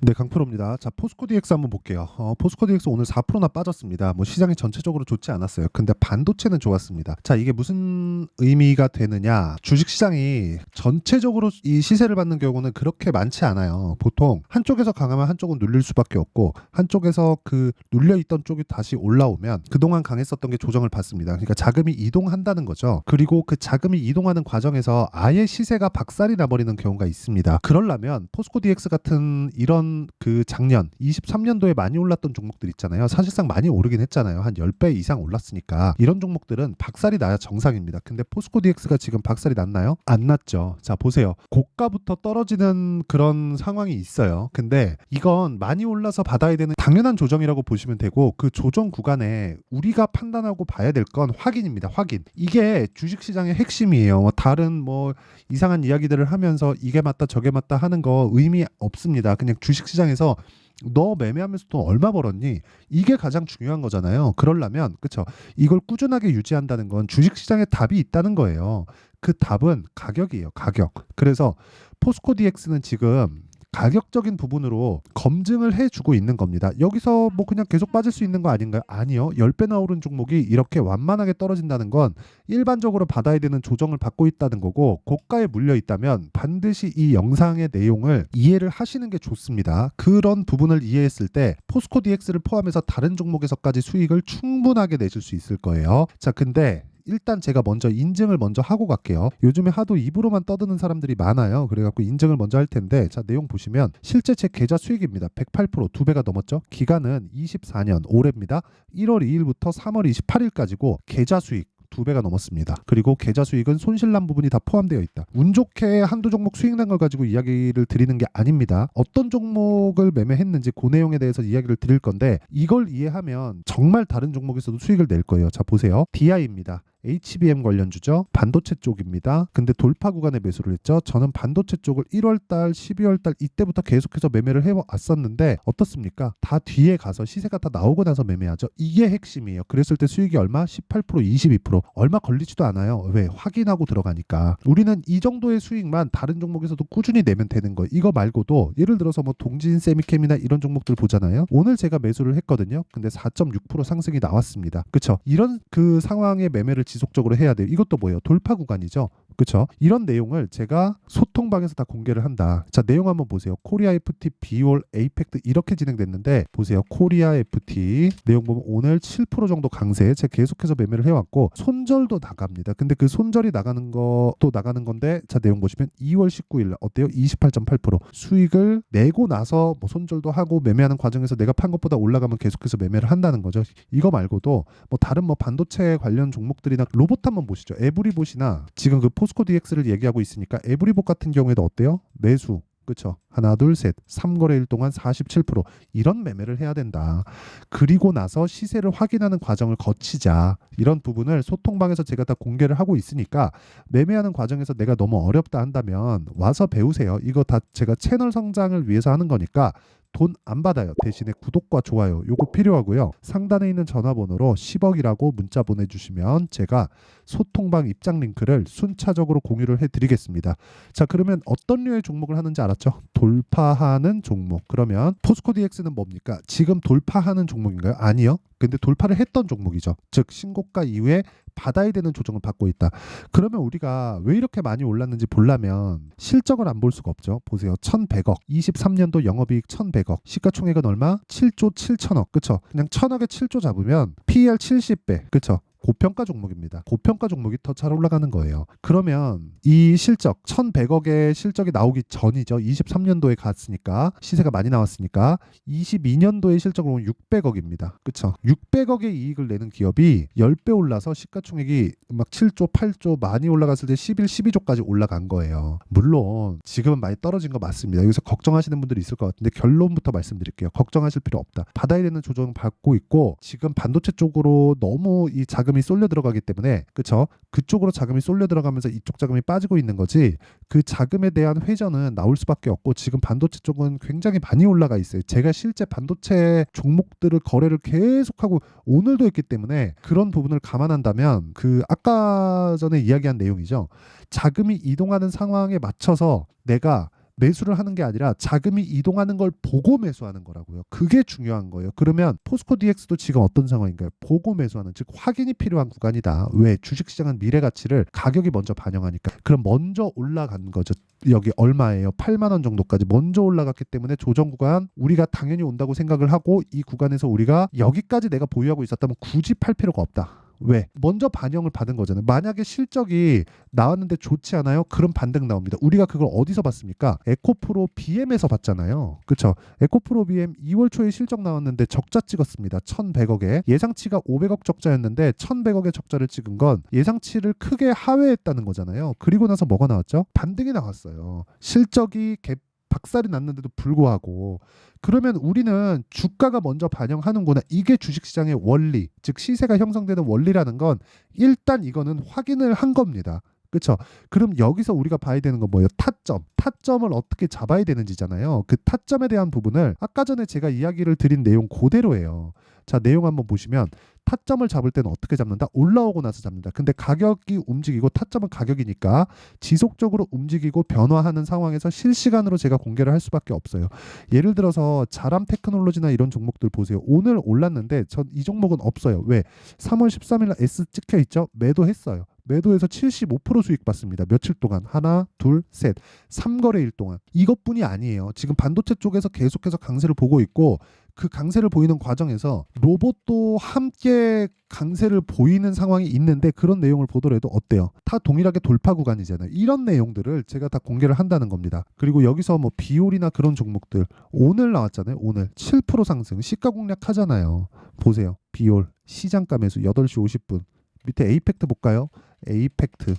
네, 강프로입니다. 자, 포스코 DX 한번 볼게요. 어, 포스코 DX 오늘 4%나 빠졌습니다. 뭐 시장이 전체적으로 좋지 않았어요. 근데 반도체는 좋았습니다. 자, 이게 무슨 의미가 되느냐? 주식 시장이 전체적으로 이 시세를 받는 경우는 그렇게 많지 않아요. 보통 한쪽에서 강하면 한쪽은 눌릴 수밖에 없고 한쪽에서 그 눌려 있던 쪽이 다시 올라오면 그동안 강했었던 게 조정을 받습니다. 그러니까 자금이 이동한다는 거죠. 그리고 그 자금이 이동하는 과정에서 아예 시세가 박살이 나버리는 경우가 있습니다. 그러려면 포스코 DX 같은 이런 그 작년 23년도에 많이 올랐던 종목들 있잖아요. 사실상 많이 오르긴 했잖아요. 한 10배 이상 올랐으니까 이런 종목들은 박살이 나야 정상입니다. 근데 포스코 DX가 지금 박살이 났나요? 안 났죠. 자, 보세요. 고가부터 떨어지는 그런 상황이 있어요. 근데 이건 많이 올라서 받아야 되는 당연한 조정이라고 보시면 되고 그 조정 구간에 우리가 판단하고 봐야 될 건 확인입니다. 확인. 이게 주식 시장의 핵심이에요. 뭐 다른 뭐 이상한 이야기들을 하면서 이게 맞다 저게 맞다 하는 거 의미 없습니다. 그냥 주식 시장에서 너 매매하면서 돈 얼마 벌었니? 이게 가장 중요한 거잖아요. 그러려면 그쵸 이걸 꾸준하게 유지한다는 건 주식 시장에 답이 있다는 거예요. 그 답은 가격이에요. 가격. 그래서 포스코 DX는 지금 가격적인 부분으로 검증을 해주고 있는 겁니다. 여기서 뭐 그냥 계속 빠질 수 있는 거 아닌가요? 아니요. 10배나 오른 종목이 이렇게 완만하게 떨어진다는 건 일반적으로 받아야 되는 조정을 받고 있다는 거고 고가에 물려 있다면 반드시 이 영상의 내용을 이해를 하시는 게 좋습니다. 그런 부분을 이해했을 때 포스코 DX를 포함해서 다른 종목에서까지 수익을 충분하게 내실 수 있을 거예요. 자, 근데 일단 제가 먼저 인증을 먼저 하고 갈게요. 요즘에 하도 입으로만 떠드는 사람들이 많아요. 그래갖고 인증을 먼저 할 텐데 자 내용 보시면 실제 제 계좌 수익입니다. 108%두 배가 넘었죠. 기간은 24년 올해입니다. 1월 2일부터 3월 28일까지고 계좌 수익 두 배가 넘었습니다. 그리고 계좌 수익은 손실난 부분이 다 포함되어 있다. 운 좋게 한두 종목 수익난 걸 가지고 이야기를 드리는 게 아닙니다. 어떤 종목을 매매했는지 그 내용에 대해서 이야기를 드릴 건데 이걸 이해하면 정말 다른 종목에서도 수익을 낼 거예요. 자 보세요. DI입니다. HBM 관련주죠. 반도체 쪽입니다. 근데 돌파 구간에 매수를 했죠. 저는 반도체 쪽을 1월달, 12월달 이때부터 계속해서 매매를 해왔었는데 어떻습니까? 다 뒤에 가서 시세가 다 나오고 나서 매매하죠. 이게 핵심이에요. 그랬을 때 수익이 얼마? 18%, 22% 얼마 걸리지도 않아요. 왜? 확인하고 들어가니까. 우리는 이 정도의 수익만 다른 종목에서도 꾸준히 내면 되는 거예요. 이거 말고도 예를 들어서 뭐 동진 세미캠이나 이런 종목들 보잖아요. 오늘 제가 매수를 했거든요. 근데 4.6% 상승이 나왔습니다. 그쵸? 이런 그 상황의 매매를 지속적으로 해야 돼요. 이것도 뭐예요? 돌파 구간이죠. 그렇죠? 이런 내용을 제가 소통방에서 다 공개를 한다. 자, 내용 한번 보세요. 코리아 FT, 비올, 에이펙트 이렇게 진행됐는데 보세요. 코리아 FT 내용 보면 오늘 7% 정도 강세. 제가 계속해서 매매를 해왔고 손절도 나갑니다. 근데 그 손절이 나가는 것도 나가는 건데 자 내용 보시면 2월 19일 어때요? 28.8% 수익을 내고 나서 뭐 손절도 하고 매매하는 과정에서 내가 판 것보다 올라가면 계속해서 매매를 한다는 거죠. 이거 말고도 뭐 다른 뭐 반도체 관련 종목들이나 로봇 한번 보시죠. 에브리봇이나 지금 그 포스 코 DX를 얘기하고 있으니까 에브리봇 같은 경우에도 어때요? 매수. 그쵸? 하나 둘 셋. 3거래일 동안 47% 이런 매매를 해야 된다. 그리고 나서 시세를 확인하는 과정을 거치자. 이런 부분을 소통방에서 제가 다 공개를 하고 있으니까 매매하는 과정에서 내가 너무 어렵다 한다면 와서 배우세요. 이거 다 제가 채널 성장을 위해서 하는 거니까 돈 안 받아요. 대신에 구독과 좋아요 요거 필요하고요. 상단에 있는 전화번호로 10억이라고 문자 보내주시면 제가 소통방 입장 링크를 순차적으로 공유를 해드리겠습니다. 자 그러면 어떤 류의 종목을 하는지 알았죠? 돌파하는 종목. 그러면 포스코 DX는 뭡니까? 지금 돌파하는 종목인가요? 아니요. 근데 돌파를 했던 종목이죠. 즉 신고가 이후에 받아야 되는 조정을 받고 있다. 그러면 우리가 왜 이렇게 많이 올랐는지 보려면 실적을 안 볼 수가 없죠. 보세요. 1,100억. 23년도 영업이익 1,100억. 시가총액은 얼마? 7조 7천억. 그쵸? 그냥 1,000억에 7조 잡으면 PER 70배. 그쵸? 고평가 종목입니다. 고평가 종목이 더 잘 올라가는 거예요. 그러면 이 실적 1,100억의 실적이 나오기 전이죠. 23년도에 갔으니까 시세가 많이 나왔으니까 22년도의 실적으로 보면 600억입니다. 그렇죠? 600억의 이익을 내는 기업이 10배 올라서 시가총액이 막 7조, 8조 많이 올라갔을 때 11, 12조까지 올라간 거예요. 물론 지금은 많이 떨어진 거 맞습니다. 여기서 걱정하시는 분들이 있을 것 같은데 결론부터 말씀드릴게요. 걱정하실 필요 없다. 받아야 되는 조정 받고 있고 지금 반도체 쪽으로 너무 이 자금 이 쏠려 들어가기 때문에 그쵸 그쪽으로 자금이 쏠려 들어가면서 이쪽 자금이 빠지고 있는 거지 그 자금에 대한 회전은 나올 수밖에 없고 지금 반도체 쪽은 굉장히 많이 올라가 있어요. 제가 실제 반도체 종목들을 거래를 계속하고 오늘도 했기 때문에 그런 부분을 감안한다면 그 아까 전에 이야기한 내용이죠. 자금이 이동하는 상황에 맞춰서 내가 매수를 하는 게 아니라 자금이 이동하는 걸 보고 매수하는 거라고요. 그게 중요한 거예요. 그러면 포스코 DX도 지금 어떤 상황인가요? 보고 매수하는 즉 확인이 필요한 구간이다. 왜? 주식시장은 미래 가치를 가격이 먼저 반영하니까. 그럼 먼저 올라간 거죠. 여기 얼마예요? 8만 원 정도까지 먼저 올라갔기 때문에 조정 구간 우리가 당연히 온다고 생각을 하고 이 구간에서 우리가 여기까지 내가 보유하고 있었다면 굳이 팔 필요가 없다. 왜? 먼저 반영을 받은 거잖아요. 만약에 실적이 나왔는데 좋지 않아요? 그럼 반등 나옵니다. 우리가 그걸 어디서 봤습니까? 에코프로 BM에서 봤잖아요. 그쵸? 에코프로 BM 2월 초에 실적 나왔는데 적자 찍었습니다. 1100억에. 예상치가 500억 적자였는데 1100억의 적자를 찍은 건 예상치를 크게 하회했다는 거잖아요. 그리고 나서 뭐가 나왔죠? 반등이 나왔어요. 실적이 갭 박살이 났는데도 불구하고 그러면 우리는 주가가 먼저 반영하는구나. 이게 주식시장의 원리, 즉 시세가 형성되는 원리라는 건 일단 이거는 확인을 한 겁니다. 그렇죠? 그럼 여기서 우리가 봐야 되는 건 뭐예요? 타점. 타점을 어떻게 잡아야 되는지잖아요. 그 타점에 대한 부분을 아까 전에 제가 이야기를 드린 내용 그대로예요. 자, 내용 한번 보시면 타점을 잡을 때는 어떻게 잡는다? 올라오고 나서 잡는다. 근데 가격이 움직이고 타점은 가격이니까 지속적으로 움직이고 변화하는 상황에서 실시간으로 제가 공개를 할 수밖에 없어요. 예를 들어서 자람 테크놀로지나 이런 종목들 보세요. 오늘 올랐는데 전 이 종목은 없어요. 왜? 3월 13일 날 S 찍혀 있죠? 매도했어요. 매도해서 75% 수익 받습니다. 며칠 동안 하나, 둘, 셋, 3거래일 동안 이것뿐이 아니에요. 지금 반도체 쪽에서 계속해서 강세를 보고 있고 그 강세를 보이는 과정에서 로봇도 함께 강세를 보이는 상황이 있는데 그런 내용을 보더라도 어때요? 다 동일하게 돌파 구간이잖아요. 이런 내용들을 제가 다 공개를 한다는 겁니다. 그리고 여기서 뭐 비올이나 그런 종목들 오늘 나왔잖아요. 오늘 7% 상승 시가 공략 하잖아요. 보세요. 비올 시장가 매수 8시 50분 밑에 에이펙트 볼까요? 에이펙트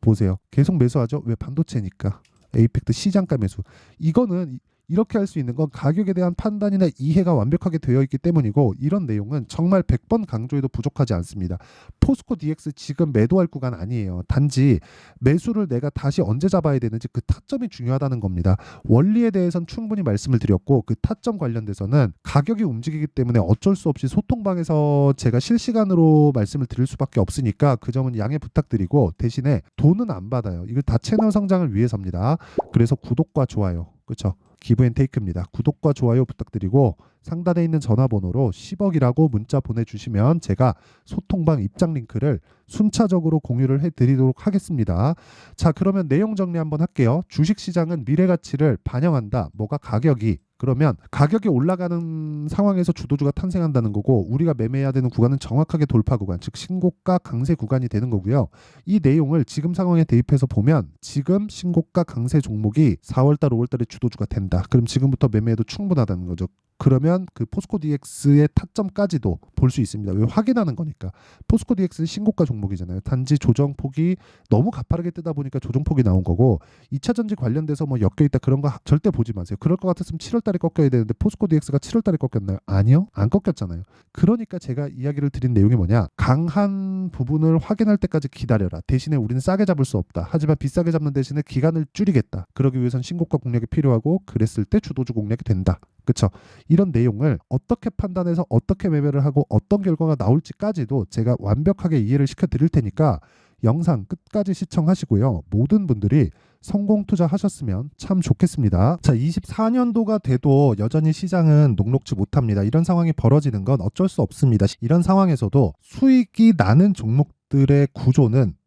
보세요. 계속 매수하죠. 왜 반도체니까. 에이펙트 시장가 매수. 이거는 이렇게 할 수 있는 건 가격에 대한 판단이나 이해가 완벽하게 되어 있기 때문이고 이런 내용은 정말 100번 강조해도 부족하지 않습니다. 포스코 DX 지금 매도할 구간 아니에요. 단지 매수를 내가 다시 언제 잡아야 되는지 그 타점이 중요하다는 겁니다. 원리에 대해서는 충분히 말씀을 드렸고 그 타점 관련돼서는 가격이 움직이기 때문에 어쩔 수 없이 소통방에서 제가 실시간으로 말씀을 드릴 수밖에 없으니까 그 점은 양해 부탁드리고 대신에 돈은 안 받아요. 이거 다 채널 성장을 위해서입니다. 그래서 구독과 좋아요. 그렇죠? 기브앤테이크입니다. 구독과 좋아요 부탁드리고 상단에 있는 전화번호로 10억이라고 문자 보내주시면 제가 소통방 입장 링크를 순차적으로 공유를 해드리도록 하겠습니다. 자 그러면 내용 정리 한번 할게요. 주식시장은 미래 가치를 반영한다. 뭐가 가격이 그러면 가격이 올라가는 상황에서 주도주가 탄생한다는 거고 우리가 매매해야 되는 구간은 정확하게 돌파 구간 즉 신고가 강세 구간이 되는 거고요. 이 내용을 지금 상황에 대입해서 보면 지금 신고가 강세 종목이 4월달 5월달에 주도주가 된다. 그럼 지금부터 매매해도 충분하다는 거죠. 그러면 그 포스코 DX의 타점까지도 볼 수 있습니다. 왜 확인하는 거니까. 포스코 DX는 신고가 종목이잖아요. 단지 조정폭이 너무 가파르게 뜨다 보니까 조정폭이 나온 거고 2차 전지 관련돼서 뭐 엮여 있다 그런 거 하- 절대 보지 마세요. 그럴 것 같았으면 7월 달에 꺾여야 되는데 포스코 DX가 7월 달에 꺾였나요? 아니요. 안 꺾였잖아요. 그러니까 제가 이야기를 드린 내용이 뭐냐? 강한 부분을 확인할 때까지 기다려라. 대신에 우리는 싸게 잡을 수 없다. 하지만 비싸게 잡는 대신에 기간을 줄이겠다. 그러기 위해선 신고가 공략이 필요하고 그랬을 때 주도주 공략이 된다. 그렇죠? 이런 내용을 어떻게 판단해서 어떻게 매매를 하고 어떤 결과가 나올지까지도 제가 완벽하게 이해를 시켜 드릴 테니까 영상 끝까지 시청하시고요. 모든 분들이 성공 투자하셨으면 참 좋겠습니다. 자, 24년도가 돼도 여전히 시장은 녹록지 못합니다. 이런 상황이 벌어지는 건 어쩔 수 없습니다. 이런 상황에서도 수익이 나는 종목들의 구조는